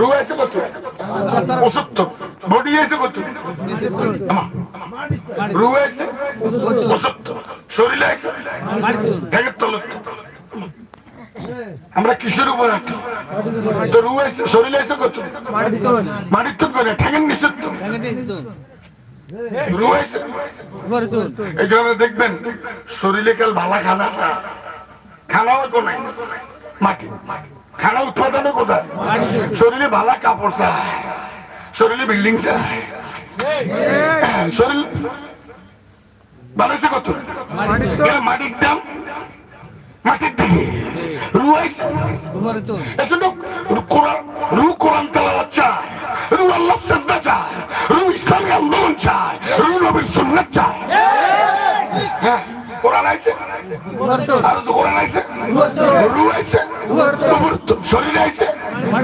রু আছে কত? পঁচাত্তর। বডি আছে কত? শরীর আমরা কিসের উপর তো রু আছে, শরীর আছে কত? মাটির তো করে ঠেকের নিচের তো এই জন্য দেখবেন, শরীরে কাল ভালা খানা। খানাও তো নাই। মাটি। খানা উৎপাদনও কোথায়? শরীরে ভালা কাপড় চায় শরীরে বিল্ডিং চায় শরীর বানাইছে কত? মাটির দাম মাটির দিকে। রু এজন্য কোরআন রু কোরআন তেলাওয়াত চায় রু আল্লাহ সেজদা চায় রু ইসলামী আন্দোলন চায় রু নবীর সুন্নাত চায় কোরআন আইছে? আর কোরআন আইছে? রু আইছে?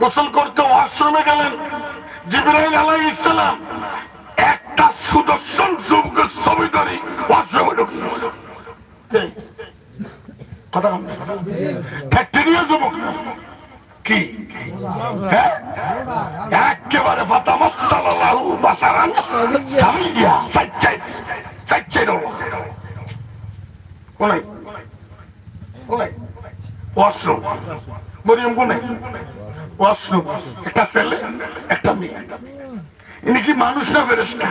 গোসল করতে ওয়াশরুমে গেলেন জিবরাইল আলাইহিস সালাম একটা সুদর্শন যুবকের ছবি ধরে ওয়াশরুমে ঢুকে গেল। কে? কথা কম ফ্যাক্টরিয়া যুবক কি হ্যাঁ একেবারে ফাতামা সাল্লাল্লাহু বাশারান সামিয়া সাচ্চাই সাচ্চাই ওয়াশরুম। মরিয়ম কোনে? ওয়াশরুম। একটা ছেলে একটা মেয়ে। ইনি কি মানুষ না ফেরেস্তা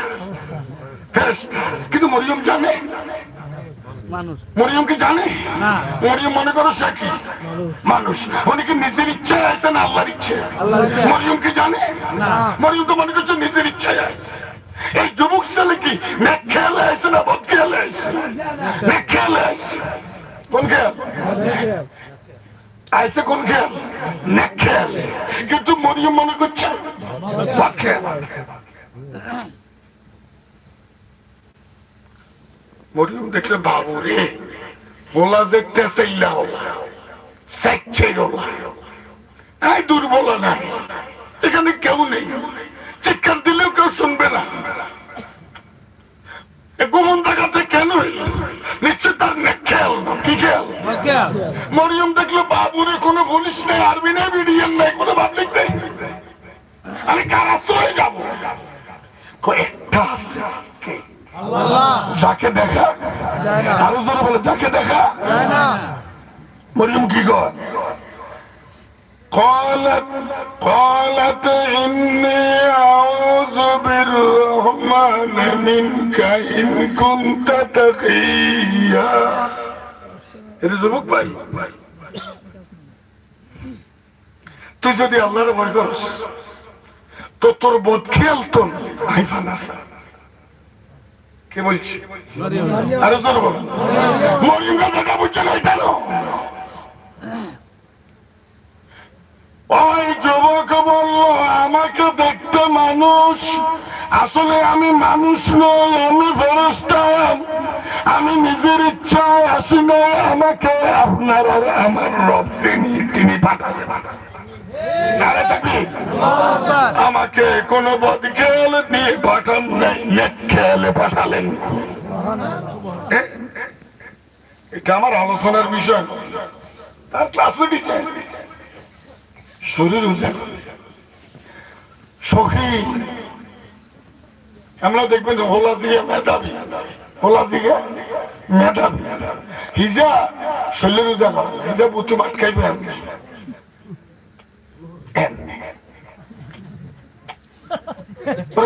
ফেরেস্তা কিন্তু মরিয়ম জানে? মরিয়ম কি জানে? মরিয়ম মনে করো সে কি? মানুষ। উনি কি নিজের ইচ্ছায় আছে না আল্লাহর ইচ্ছে মরিয়ম কি জানে? মরিয়ম তো মনে করছে নিজের ইচ্ছায় আছে। এই যুবক ছেলে কি? আছে না বদ কোন আইসে কোন কিন্তু মরিয়ম মনে করছে মরিয়ম দেখলে বাবু রে বলা দেখতেছে ইল্লা এই দুর্বল না। এখানে কেউ নেই। চিৎকার দিলেও কেউ শুনবে না। গোমন জায়গাতে কেন এলো? নিশ্চয় তার খেয়াল কি খেয়াল মরিয়ম দেখল বাবুরে কোনো বলিস নেই আরবি নেই বিডিএম নেই কোনো পাবলিক নেই। আমি কার আশ্রয়ে যাব? আছে যাকে দেখা। আরও জোরে বলে যাকে দেখা। মরিয়ম কি কয়? قالت قالت إني أعوذ بالرحمن منك إن كنت تقيا এটা যুবক ভাই তুই যদি আল্লাহর ভয় করস তো তোর বোধ খেয়াল তো আই ফানাসা কে বলছি আরে তোর বল মরিয়ম কথাটা বুঝছে না এটা মানুষ। আসলে আমি মানুষ নই, আমি ফেরস্তা আমি নিজের ইচ্ছায় আসি না আমাকে আপনার আর আমার রব তিনি তিনি পাঠালেন আমাকে কোন বদ খেয়াল নিয়ে পাঠান নাই খেয়ালে পাঠালেন। এটা আমার আলোচনার বিষয়। তার ক্লাসমেট শরীর উজা সখী। আমরা দেখবেন হোলা দিকে মেধাবী। হোলা দিকে মেধাবী। হিজা। হিজা এমনি।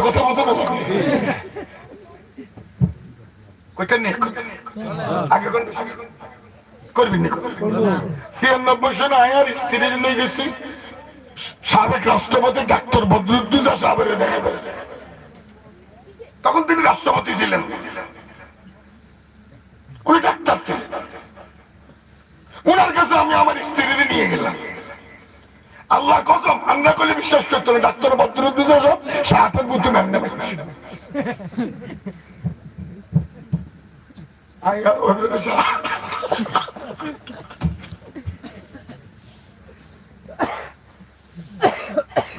কথা বলছো না আয়ার স্ত্রীর নিয়ে গেছি। সাবেক রাষ্ট্রপতি ডাক্তার বদরুদ্দুজা সাহেবের দেখা। তখন তিনি রাষ্ট্রপতি ছিলেন। উনি ডাক্তার ছিলেন। ওনার কাছে আমি আমার স্ত্রীরে নিয়ে গেলাম। আল্লাহ কসম আমরা করলে বিশ্বাস করতো না, ডাক্তার বদ্রুদ্দিন সব সাহায্যের বুদ্ধি ম্যামনে পাচ্ছি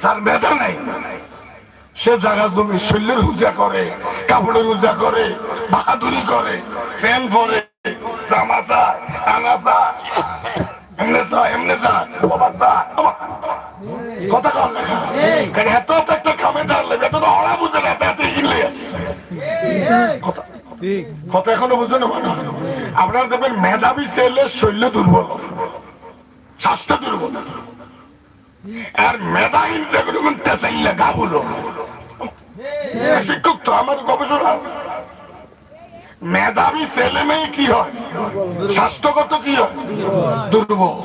তার মেধা নাই। সে জায়গা জমি শৈলের পূজা করে, কাপড়ের পূজা করে, বাহাদুরি করে ফ্যান পরে জামা কথা একটা কামে কথা বুঝে না আপনারা দেখবেন মেধাবী ছেলে শৈল্য দুর্বল। স্বাস্থ্য দুর্বল। আর মেধাহীন যেগুলো তেসাইলে গাবুলো শিক্ষক তো আমার গবেষণা। মেধাবী ছেলে মেয়ে কি হয়? স্বাস্থ্যগত কি হয়? দুর্বল।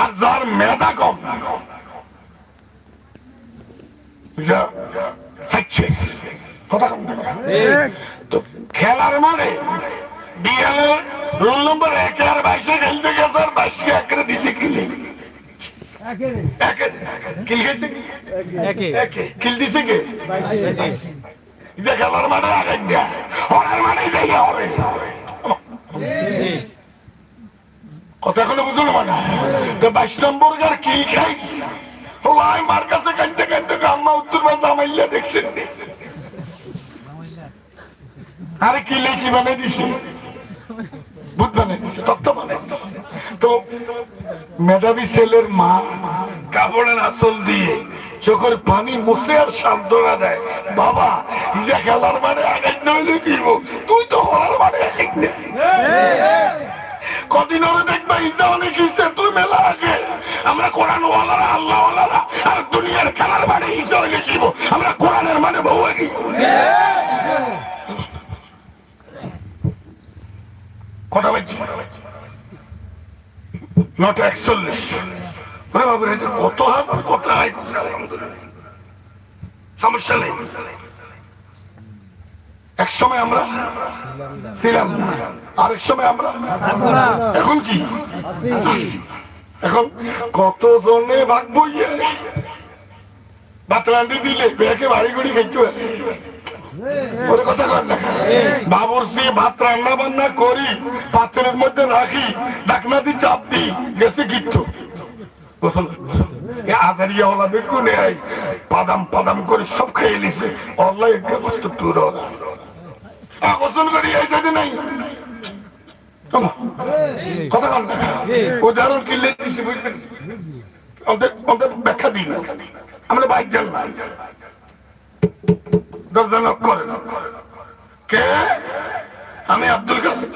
আর যার মেধা কম তো খেলার মাঠে বিএলের রোল নম্বর এক আর বাইশে খেলতে গেছে আর বাইশকে একে দিছে একে কিল গেছে কি? কিল দিছে কে? যে খেলার মাঠে আগে হরার মাঠে যাই হবে। কথা এখনও বুঝলো মানে? তো বাইশ নম্বর গার কিল খাই ও ভাই মার কাছে কানতে কানতে আম্মা উত্তর বা জামাইল্লা দেখছেন আরে কিলে কি বানিয়ে দিছে? বুধ বানিয়ে দিছে। তত্ত্ব বানিয়ে দিছে। মেধাবী ছেলের মা কাপড়ের আসল দিয়ে চোখের পানি মুছে আর সান্ত্বনা দেয়। বাবা ইজা খেলার মানে আগে নইলে কি তুই তো হওয়ার মানে কদিন ওরে দেখবা ইজা অনেক ইসে তুই মেলা আগে। আমরা কোরআন ওয়ালারা আল্লাহ ওয়ালারা আর দুনিয়ার খেলার মানে ইসা হইলে কি আমরা কোরআনের মানে বউ আগে কথা বলছি? নটা একচল্লিশ। কত হাজার কথা সমস্যা নেই। এক সময় আমরা ছিলাম আরেক সময় আমরা এখন কি। এখন কত জনে ভাগ বইয়ে? রান্ধি দিলে বেকে বাড়ি গুড়ি খেতে ওরে কথা কর ভাত রান্না বান্না করি, পাত্রের মধ্যে রাখি, ডাকনা দি চাপ দি, গেছে কিচ্ছু। আজারিয়া ওলা বেকু নেই পাদাম পাদাম করে সব খেয়ে নিছে। অল্লাহ বস্তু টুর গোসল করি, এই সাইডে নাই। কথা কর না উদাহরণ কিনলে দিছি বুঝবেন অন্তত দিই আমরা বাইক না। দরজা নক করে। কে? আমি আব্দুল কাদের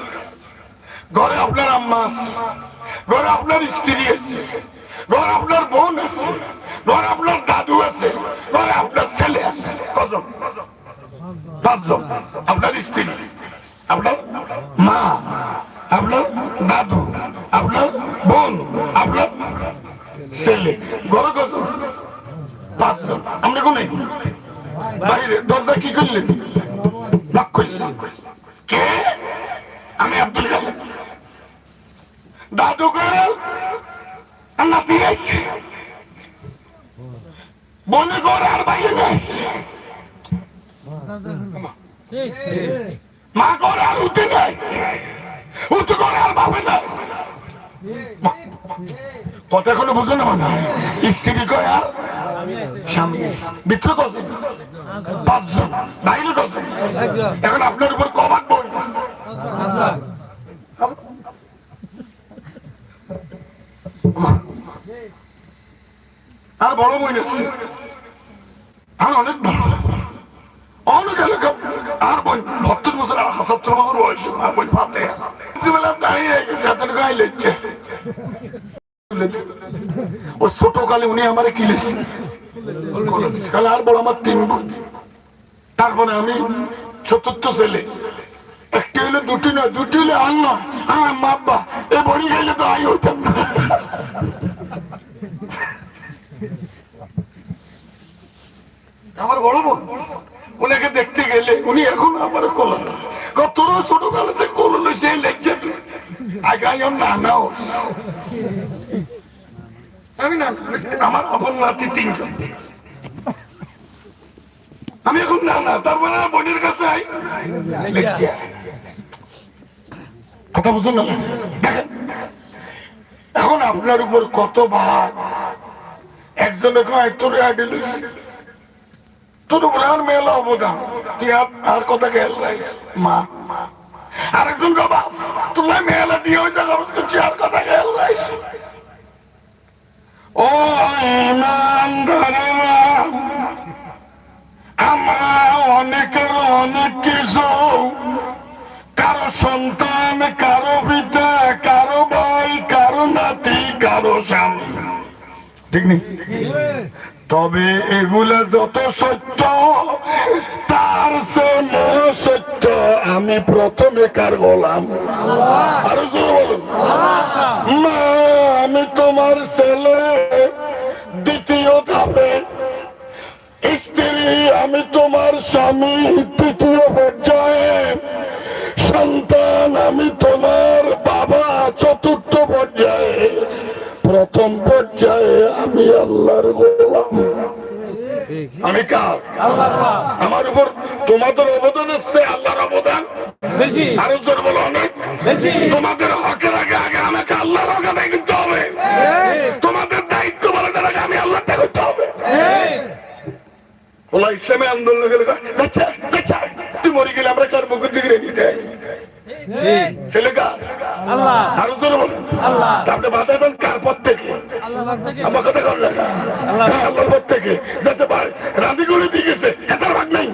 ঘরে আপনার আম্মা আছে। ঘরে আপনার স্ত্রী আছে। ঘরে আপনার বোন আছে। ঘরে আপনার দাদু আছে। ঘরে আপনার ছেলে আছে। কজন? পাঁচজন। আপনার স্ত্রী। আপনার মা। আপনার দাদু। আপনার বোন। আপনার ছেলে। ঘরে কজন? পাঁচজন। আমরা কোনে বাইরে দরজা কি করলেন লক করলেন কে? আমি আব্দুল কালাম। দাদু করে নাতি আছে বনে করে আর বাইরে মা করে আর উঠে আছে উঠে করে আর বাবা আছে কথা এখনও বুঝো না মানে স্ত্রী কয় আর স্বামী মিত্র কজন পাঁচজন। বাইরে কজন এখন আপনার উপর কবাক বই আর বড় বই আছে আর অনেক বড়। অনেক এলাকা। আর বই সত্তর বছর সত্তর বছর বয়স আর বই বেলা দাঁড়িয়ে গেছে হাতের গায়ে লেগছে। ওই ছোট কালে উনি আমার কিলেছে তাহলে আর বড় আমার তিন বোন। তারপরে আমি চতুর্থ ছেলে। একটি হলে দুটি নয়, দুটি হলে আর নয়। আমার মা আব্বা এ বড়ি গেলে তো আই হইতাম না। আমার বড় বোন উনাকে দেখতে গেলে উনি এখন আমার কোলানো তোর ছোট কালে কোলানো সেই লেগছে তুই? got your nanos. আমি না আমার আপন নাতি তিনজন। আমি এখন না না, তারপরে বোনের কাছে আই। কথা বুঝুন না? দেখেন, এখন আপনার উপর কত ভাগ একজনে কয় তোর আইডিলিস তোর উপরে আর মেলা অবদান। তুই আর- কথা রাখিস মা আরেকজন বাবা তোমার মেলা দিয়ে করছি আর কথা খেয়াল রাখিস ও আমরা অনেকের অনেক কিছু। কারও সন্তান কারও পিতা কারও ভাই কারও নাতি কারও স্বামী। ঠিক নেই? তবে এগুলা যত সত্য সত্য, আমি প্রথমে কার গোলাম? মা আমি তোমার ছেলে। দ্বিতীয় ধাপে, স্ত্রী, আমি তোমার স্বামী। তৃতীয় পর্যায়ে, সন্তান, আমি তোমার বাবা। চতুর্থ পর্যায়ে, প্রথম পর্যায়ে আমি আল্লাহর গোলাম। আমি কার? আমার উপর তোমাদের অবদান এসছে আল্লাহর অবদান। বেশি। আরও জোর বলো অনেক। বেশি। তোমাদের হকের আগে আগে আমাকে আল্লাহর হক আদায় করতে হবে তোমাদের দায়িত্ব পালনের আগে আমি আল্লাহটা করতে হবে। ওলা ইসলামী আন্দোলন গেলে যাচ্ছে যাচ্ছে তুই মরে গেলে আমরা কার মুখের দিকে রেখে দেয় ছেলে কার? আল্লাহ। আরও জোরে বলো। আল্লাহ। তারপরে বাধা দেন কার পথ থেকে আমার কথা কর লেখা পথ থেকে যাতে পারে। রাধি দিয়ে গেছে এটার ভাগ নাই।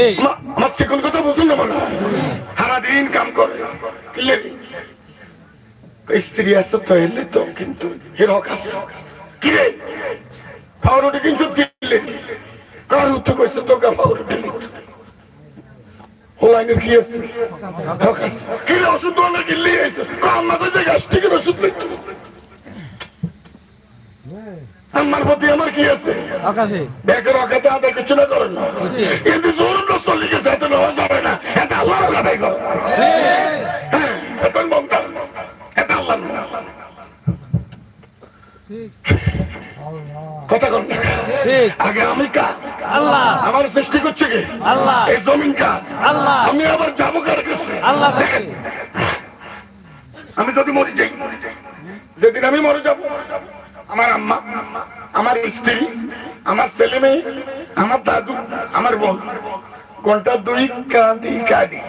এই। মা- কথা বুঝুন না মনে হয়? সারাদিন কাম করে। স্ত্রী আছে তো এলে তো কিন্তু হিরক আছে। কিরে? পাউরুটি কিনলে? কার উত্তর কইছে তো গা পাউরুটি? হোলাইনের কি আছে? কিরে ওষুধ দোকানে কিনলে আছে আমার কাছে গ্যাস্ট্রিকের ওষুধ লিখতো আমার প্রতি আমার কি আছে? আকাশে। ব্যাগের অকাতে আদায় কিছু না করেন না। কিন্তু জোর চলে গেছে এত নেওয়া যাবে না। এটা আল্লাহর অকাতাই করে। হ্যাঁ এত বন্ধ। এটা আল্লাহ কথা। ঠিক। আগে আমি কা আল্লাহ আমার সৃষ্টি করছে কে? আল্লাহ। এই জমিন কা আল্লাহ। আমি আবার যাব কার কাছে? আল্লাহ দেখেন, আমি যদি মরে যাই যেদিন আমি মরে যাব আমার আম্মা আমার স্ত্রী আমার ছেলে মেয়ে আমার দাদু আমার বোন কোনটা দুই কাঁদি কাঁদি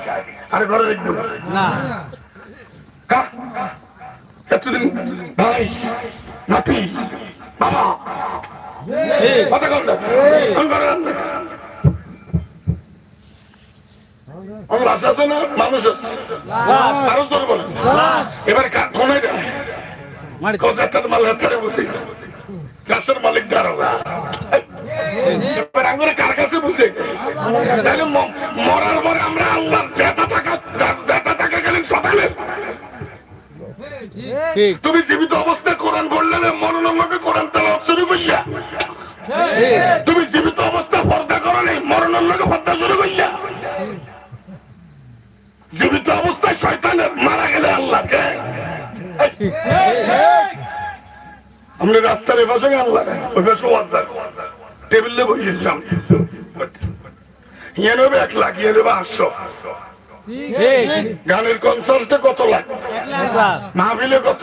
আর ঘরে দেখব না। এতদিন ভাই নাতি বাবা কথা কন না কোন ঘরে রান্না? আমার লাশ আছে না? মানুষ আছে। আরও জোর বলেন। এবার কোনে দেয় কলকাতার মাল হাতারে বসে গাছের মালিক দারোগা। এবার আঙ্গুরে কার কাছে বুঝে? তাহলে মরার পরে আমরা আল্লাহ জেতা টাকা জেতা টাকা গেলেন সকালে। ঠিক তুমি জীবিত অবস্থায় কোরআন বললে মরণকে কোরআন তালা শুরু করিয়া। তুমি জীবিত অবস্থায় পর্দা করো নেই মরণকে পর্দা শুরু করিয়া। জীবিত অবস্থায় শয়তানের মারা গেলে আল্লাহকে আমরা রাস্তার এপাশে লাগাই ওই পাশে ওয়াজ লাগাই টেবিলে বসে সামনে। ইয়ে নেবে এক লাখ ইয়ে নেবে আটশো গানের কনসার্টে কত লাখ? লাখ মাহফিলে কত?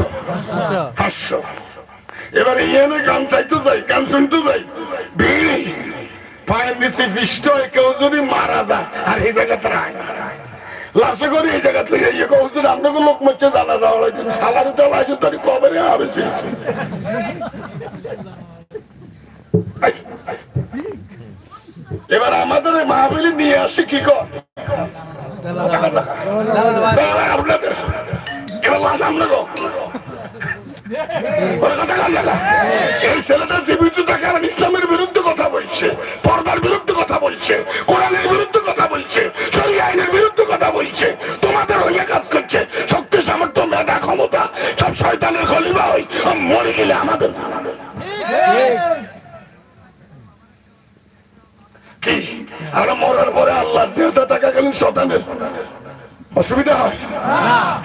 পাঁচশো। এবারে ইয়েনে গান চাইতে যাই গান শুনতে যাই। ভিড়। পায়ের নিচে বৃষ্ট হয়ে কেউ যদি মারা যায় আর এই জায়গাতে রায়। লাশে করে এই জায়গা থেকে ইয়ে যদি আপনাকে লোক মরছে জানা যাওয়া হয়েছে আল্লাহ তো লাইছে তার কবে হবে এবার আমাদের এই মাহফিলে নিয়ে আসি কি ইসলামের বিরুদ্ধে কথা বলছে, পর্দার বিরুদ্ধে কথা বলছে, কোরআনের বিরুদ্ধে কথা বলছে, শরীয় আইনের বিরুদ্ধে কথা বলছে, তোমাদের হইয়া কাজ করছে। শক্তি, সামর্থ্য, মেধা, ক্ষমতা, সব শয়তানের খলিবা হই মরে গেলে আমাদের কি আমরা মরার পরে আল্লাহ থাকা গেলেন শতানের অসুবিধা হয়?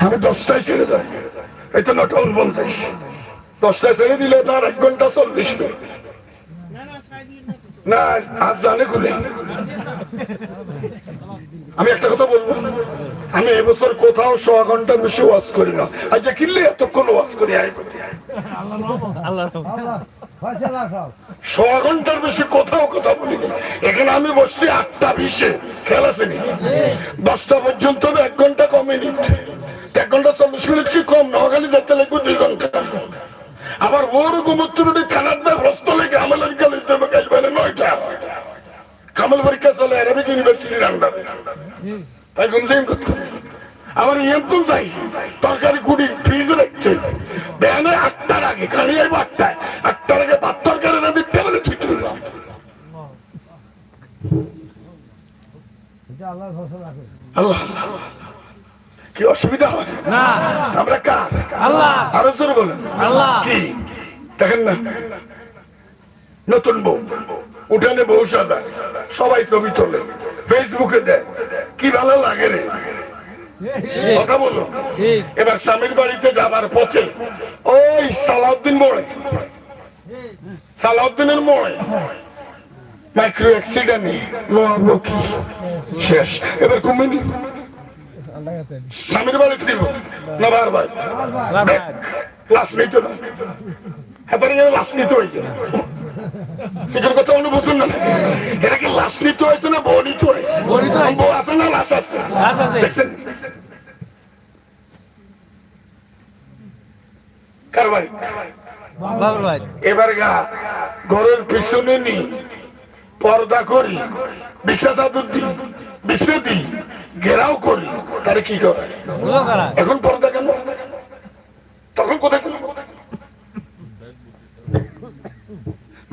আমি দশটায় ছেড়ে দেয় এই তো নটা উনপঞ্চাশ। দশটায় ছেড়ে দিলে তার এক ঘণ্টা চল্লিশ মিনিট। না আর জানে খুলে। আমি একটা কথা বলব। আমি এবছর কোথাও ছ ঘণ্টার বেশি ওয়াজ করি না। আজ কিনলে এতক্ষণ ওয়াজ করি আয় ঘণ্টার বেশি কোথাও কথা বলিনি। এখানে আমি বসছি আটটা বিশে খেয়াল আছে নি? দশটা পর্যন্ত এক ঘণ্টা কমেনি এক ঘণ্টা চল্লিশ মিনিট কি কম? নোয়াখালী যেতে লাগবে দুই ঘণ্টা। আবার ওর গুমত্তুরুটি থানার যা প্রশ্ন লেগে আমাদের গেলে দেবে নয়টা। কামাল পরীক্ষা চলে আরবিক ইউনিভার্সিটির আন্ডারে তাই গুনছেন করতে আমার ইয়েন্তুল যাই তরকারি কুড়ি ফ্রিজে রাখছে। বেয়ানে আটটার আগে খালি আইব আটটায়। আটটার আগে ভাত তরকারি না দিতে বলে তুই তুই আল্লাহ কি অসুবিধা হয়? না। আমরা কার? আল্লাহ। আরও জোরে বলেন। আল্লাহ। কি? দেখেন না। নতুন বউ। উঠানে বউ সাজায় সবাই ছবি তোলে। ফেসবুকে দেয়। কি ভালো লাগে রে? কথা বলো। এবার স্বামীর বাড়িতে যাবার পথে ওই সালাউদ্দিন মোড়ে সালাউদ্দিনের মোড়ে মাইক্রো অ্যাক্সিডেন্টে মহাবকি শেষ। এবার কুমিনি স্বামীর বাড়িতে দিব। না বারবার বাবা লাশ নিতে না এবারে যেন লাশ নিতে হয়েছে সেটার কথা অনু না। এটা কি লাশ নিতে হয়েছে না বউ নিতে হয়েছে? বউ আছে না লাশ আছে? লাশ আছে। দেখছেন? কার ভাই এবার গা ঘরের পিছনে নি পর্দা করি চাদর দিই দিই ঘেরাও করি তারে কি করে? এখন পর্দা কেন? তখন কোথায় ছিল?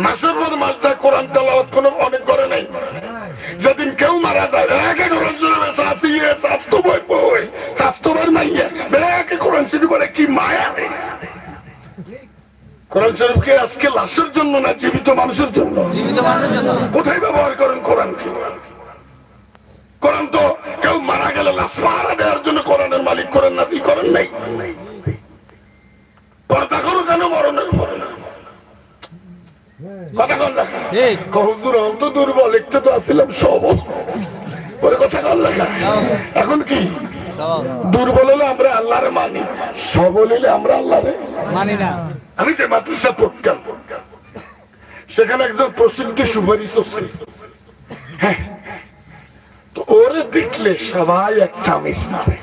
মাসের পর মাস যায় কোরআন তেলাওয়াত কোনো অনেক করে নাই। যেদিন কেউ মারা যায় একে কোরআন শরীফে শাসিয়ে স্বাস্থ্য বই বই স্বাস্থ্য বই মাইয়ে একে কোরআন শরীফ বলে কি মায়া রে? কোরআন শরীফকে আজকে লাশের জন্য না জীবিত মানুষের জন্য? জীবিত মানুষের জন্য। কোথায় ব্যবহার করেন কোরআন কি কোরআন তো কেউ মারা গেলে লাশ পাহারা দেওয়ার জন্য কোরআনের মালিক করেন না তুই করেন নাই? পর্দা করো কেন মরণের কথা কন লেখা ঠিক অন্ত দুর্বল লিখতে তো আসছিলাম সবল পরে কথা কন? লেখা এখন কি? দুর্বল হলে আমরা আল্লাহরে মানি সবল হলে আমরা আল্লাহরে মানি না। আমি যে মাদ্রাসা পড়তাম সেখানে একজন প্রসিদ্ধ সুপারিশ হ্যাঁ। তো ওরে দেখলে সবাই এক সামিস মারে।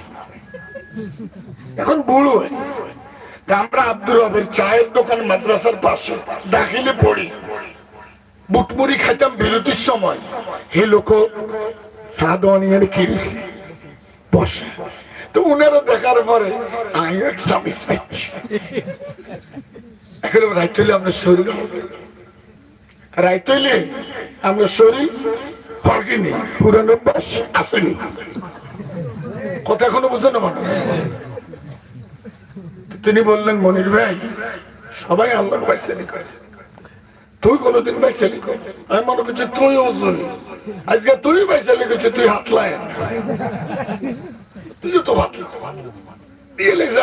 এখন বুড়ো আমরা আব্দুর রবের চায়ের দোকান মাদ্রাসার পাশে, দাখিলে পড়ি। বুটমুড়ি খাইতাম বিরতির সময়। হে লোক সাদ অনিয়ার বসে। তো উনারা দেখার পরে আমি এক এখন রাইত হইলে আপনার শরীর রাইত হইলে আপনার শরীর হরকিনি পুরানো বাস আসেনি কথা এখনও বুঝে না মানে তিনি বললেন, মনির ভাই, সবাই আল্লাহ বাইসালি করে। তুই কোনোদিন বাইসালি কর। আমি মনে করছি তুই ওজন আজকে তুই বাইসালি করছিস, তুই হাত লাই তুইও তো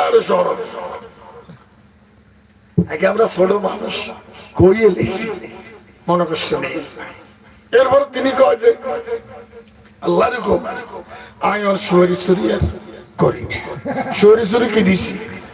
আরও সরব আগে আমরা ছোট মানুষ, কইয়ে মনে কষ্ট নেই। এরপর তিনি কয় যে আল্লাহ রেখো আমি ওর সুরিয়ার করিনি। সুয়ারি, সুরি কি দিছি?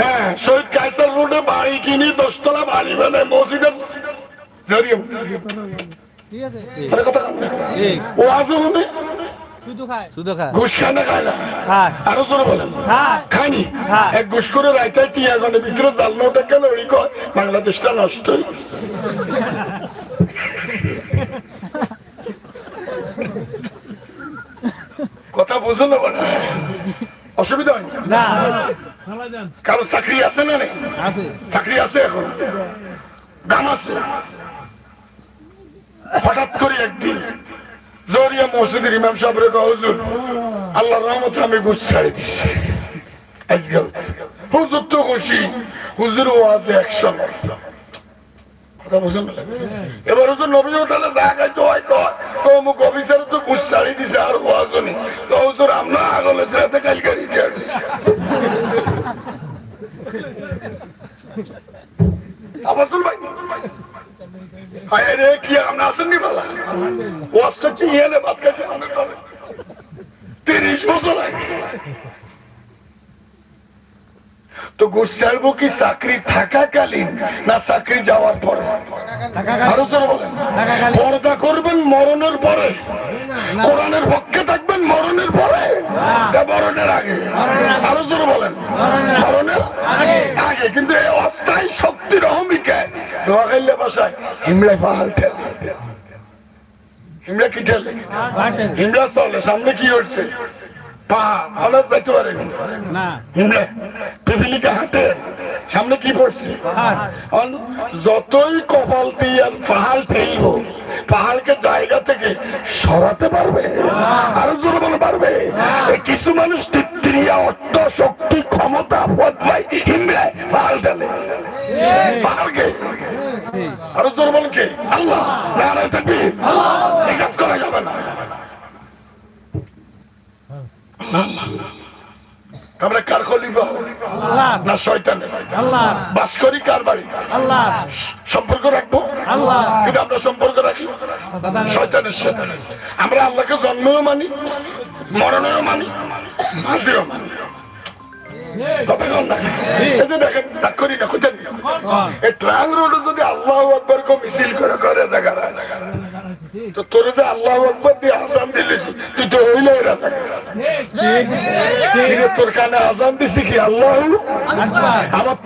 হ্যাঁ শহীদ কাইসার রোডে বাড়ি কিনি দশতলা বাড়ি বানায় মসজিদে ধরিয়ে ঠিক আছে আরে কথা কান না। ঠিক। ওয়াজ শুনে শুধু খায়। শুধু খায়। ঘুষ খায় না খায় না? খায়। আরও জোরে বলেন। খায়। খাইনি হ্যাঁ। এক ঘুষ করে রাইতায় টিয়া গনে ভিতরে জালনাটা কেন ওই কয়? বাংলাদেশটা নষ্ট হয়ে কথা বুঝো না অসুবিধা হয়নি না। কারও চাকরি আছে না নেই? চাকরি আছে এখন? গান আছে? হঠাৎ করে একদিন জরিয়া মসজিদের ইমাম সাহেব রেখা হুজুর আল্লাহ রহমত আমি ঘুষ ছাড়ি দিছি। আজকে হুজুর তো খুশি। হুজুর ও আছে একশো নয়। এবার হুজুর নবী উঠালে জায়গায় তো হয় কয় তো অমুক অফিসার তো ঘুষ ছাড়ি দিছে আর ওয়াজনি তো হুজুর আমরা আগলে ছেড়ে কালকে রিটায়ার আবাসুল ভাই হায় রে, কি আমরা আসেননি বালা? ওয়াজ করছি ভাত খাইছে আমাদের তিরিশ বছর আগে তো ঘুষ ছাড়বো কি চাকরি থাকাকালীন না চাকরি যাওয়ার পরে? আরও জোরে বলেন। পর্দা করবেন মরণের পরে? কোরআনের পক্ষে থাকবেন মরণের পরে? মরণের আগে। আরও জোরে বলেন। মরণের আগে। কিন্তু এই অস্থায়ী শক্তির অহমিকায় নোয়াখাইলে বাসায় হিমলায় পাহাড় ঠেলে। হিমলা কি ঠেলে? হিমলা চলে সামনে কি হচ্ছে পাহাড় হঠাৎ যাইতে পারেনি না। হিমলা পিপিলিকা হাতে সামনে কি পড়ছে? যতই কপাল দিয়ে পাহাড় ঠেলবো পাহাড়কে জায়গা থেকে সরাতে পারবে? আরও জোরে বলে পারবে? কিছু মানুষ তিত্রিয়া অর্থ শক্তি ক্ষমতা বদলাই হিমড়ায় পাহাড় ঢালে পাহাড়কে আরও জোরে বলেন কি? আল্লাহ। নারায় থাকবি কাজ করা যাবে না। আমরা কার খলিফা না শয়তানের। আল্লাহ বাস করি কার বাড়ি আল্লাহ সম্পর্ক রাখব? আল্লাহ। কিন্তু আমরা সম্পর্ক রাখি শয়তানের। সাথে। আমরা আল্লাহকে জন্মেও মানি মরণেও মানি মাঝেও মানি। তো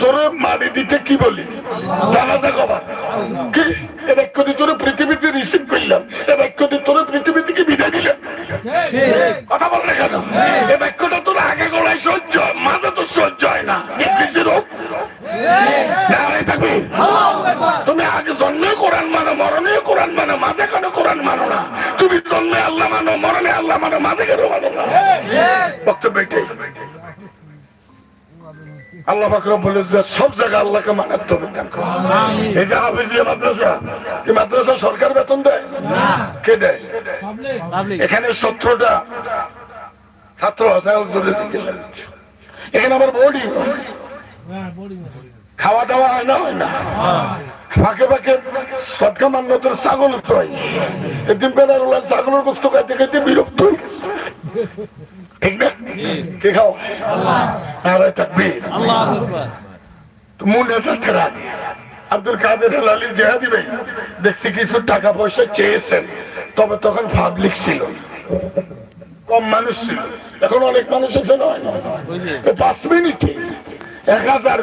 তোর মারি দিতে কি বলি জানাজা কবার কি এ বাক্য দিয়ে তোর পৃথিবীতে রিসিভ করলাম এ বাক্য দিয়ে তোর পৃথিবী থেকে বিদায় দিলাম কথা বল কেন? এ বাক্যটা তোর আগে গলায় সহ্য তুমি আগে জন্মে কোরআন মানো মরণে কোরআন মানো মাঝে কেন কোরআন মানো না। তুমি জন্মে আল্লাহ মানো মরণে আল্লাহ মানো মাঝে কেন মানো না। বক্তব্য এটাই। আল্লাহ বলে যে সব জায়গায় আল্লাহকে মানার তো বিধান এই যে মাদ্রাসা এই মাদ্রাসা সরকার বেতন দেয়? কে দেয়? পাবলিক এখানে সতেরোটা ছাত্র লাগছে। এখানে আবার বোর্ডিং খাওয়া দাওয়া হয় না হয় না। ফাঁকে ফাঁকে সদকা মান্যতের ছাগল হয় একদিন বেলার ওলা ছাগলের গোস্ত খাইতে খাইতে বিরক্ত হয়ে ঠিক না? কে খাও? আর আকবার মনে সাথে রাখ আব্দুল কাদের হেলালির জেহাদি ভাই, দেখছি কিছু টাকা পয়সা চেয়েছেন, তবে তখন পাবলিক ছিল। কম মানুষ ছিল। এখন অনেক মানুষ আছে নয়। পাঁচ মিনিটে এক হাজার